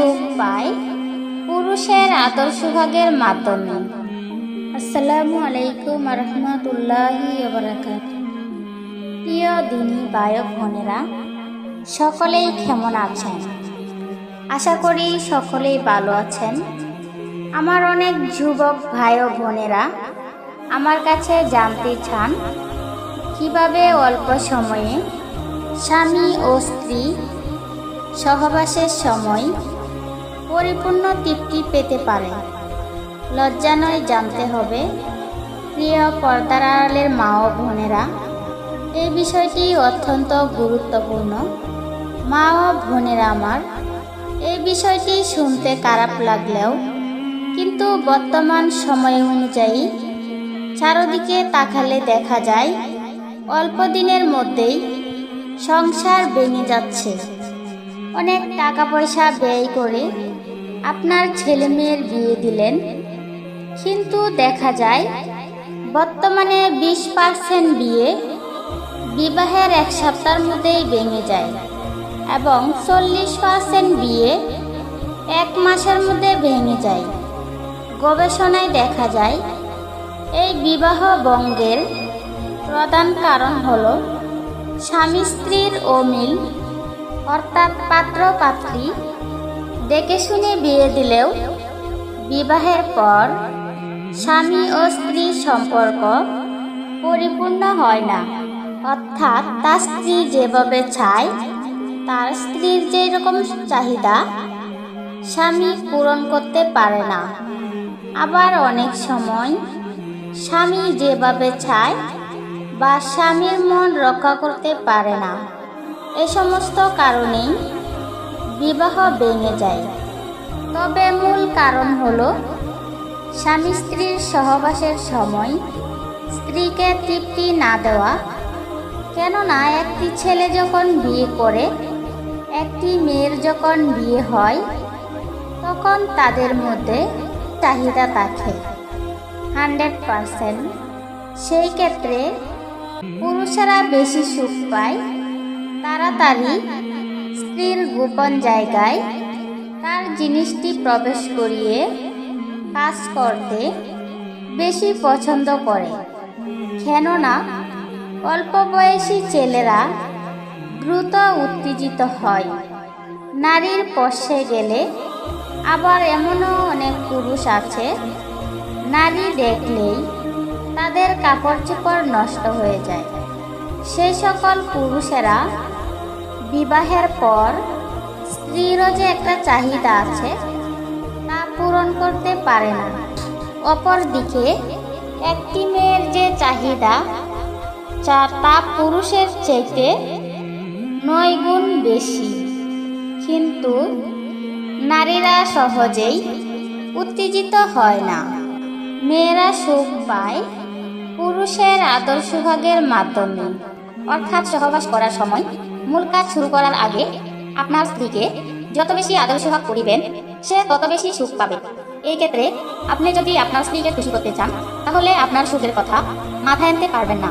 সুখ পায় পুরুষের আদর্শভাগের মাধ্যমে। আসসালামু আলাইকুম রহমতুল্লাহি প্রিয় দিনী বায়ক বোনেরা, সকলেই কেমন আছেন? আশা করি সকলেই ভালো আছেন। আমার অনেক যুবক ভাই ও বোনেরা আমার কাছে জানতে চান, কীভাবে অল্প সময়ে স্বামী ও স্ত্রী সহবাসের সময় পরিপূর্ণ তৃপ্তি পেতে পারে। লজ্জা নয় জানতে হবে, প্রিয় পর্দার আড়ালের মা ও বোনেরা, এই বিষয়টি অত্যন্ত গুরুত্বপূর্ণ। মা ও বোনেরা আমার, এই বিষয়টি শুনতে খারাপ লাগলেও, কিন্তু বর্তমান সময় অনুযায়ী চারদিকে তাকালে দেখা যায়, অল্প দিনের মধ্যেই সংসার ভেঙে যাচ্ছে। অনেক টাকা পয়সা ব্যয় করে আপনার ছেলে মেয়ের বিয়ে দিলেন। কিন্তু দেখা যায়, বর্তমানে বিশ পার্সেন্ট বিয়ে বিবাহের এক সপ্তাহের মধ্যেই ভেঙে যায় এবং চল্লিশ পার্সেন্ট বিয়ে এক মাসের মধ্যে ভেঙে যায়। গবেষণায় দেখা যায়, এই বিবাহ বঙ্গের প্রধান কারণ হল স্বামী স্ত্রীর অমিল, অর্থাৎ পাত্র পাত্রী দেখে শুনে বিয়ে দিলেও বিবাহের পর স্বামী ও স্ত্রীর সম্পর্ক পরিপূর্ণ হয় না। অর্থাৎ তার স্ত্রী যেভাবে চায়, তার স্ত্রীর যেরকম চাহিদা স্বামী পূরণ করতে পারে না। আবার অনেক সময় স্বামী যেভাবে চায় বা স্বামীর মন রক্ষা করতে পারে না। এ সমস্ত কারণেই বিবাহ ভেঙে যায়। তবে মূল কারণ হল, স্বামী স্ত্রীর সহবাসের সময় স্ত্রীকে তৃপ্তি না দেওয়া। কেননা একটি ছেলে যখন বিয়ে করে, একটি মেয়ের যখন বিয়ে হয়, তখন তাদের মধ্যে চাহিদা থাকে। Hundred percent. সেই ক্ষেত্রে পুরুষেরা বেশি সুখ পায়, তাড়াতাড়ি স্ত্রীর গোপন জায়গায় তার জিনিসটি প্রবেশ করিয়ে কাজ করতে বেশি পছন্দ করে। কেননা অল্প বয়সী ছেলেরা দ্রুত উত্তেজিত হয়। নারীর পশ্বে গেলে আবার এমনও অনেক পুরুষ আছে, নারী দেখলেই তাদের কাপড় চোপড় নষ্ট হয়ে যায়। সেই সকল পুরুষেরা বিবাহের পর স্ত্রীরও যে একটা চাহিদা আছে, তা পূরণ করতে পারে না। অপরদিকে, একটি মেয়ের যে চাহিদা তা পুরুষের চাইতে নয় গুণ বেশি। কিন্তু নারীরা সহজেই উত্তেজিত হয় না। মেয়েরা সুখ পায় পুরুষের আদর্শভাগের মাধ্যমে। অর্থাৎ সহবাস করার সময় মূল কাজ শুরু করার আগে আপনার স্ত্রীকে যত বেশি আদর সেবা করিবেন, সে তত বেশি সুখ পাবে। এই ক্ষেত্রে আপনি যদি আপনার স্ত্রীকে খুশি করতে চান, তাহলে আপনার সুখের কথা মাথায় আনতে পারবেন না।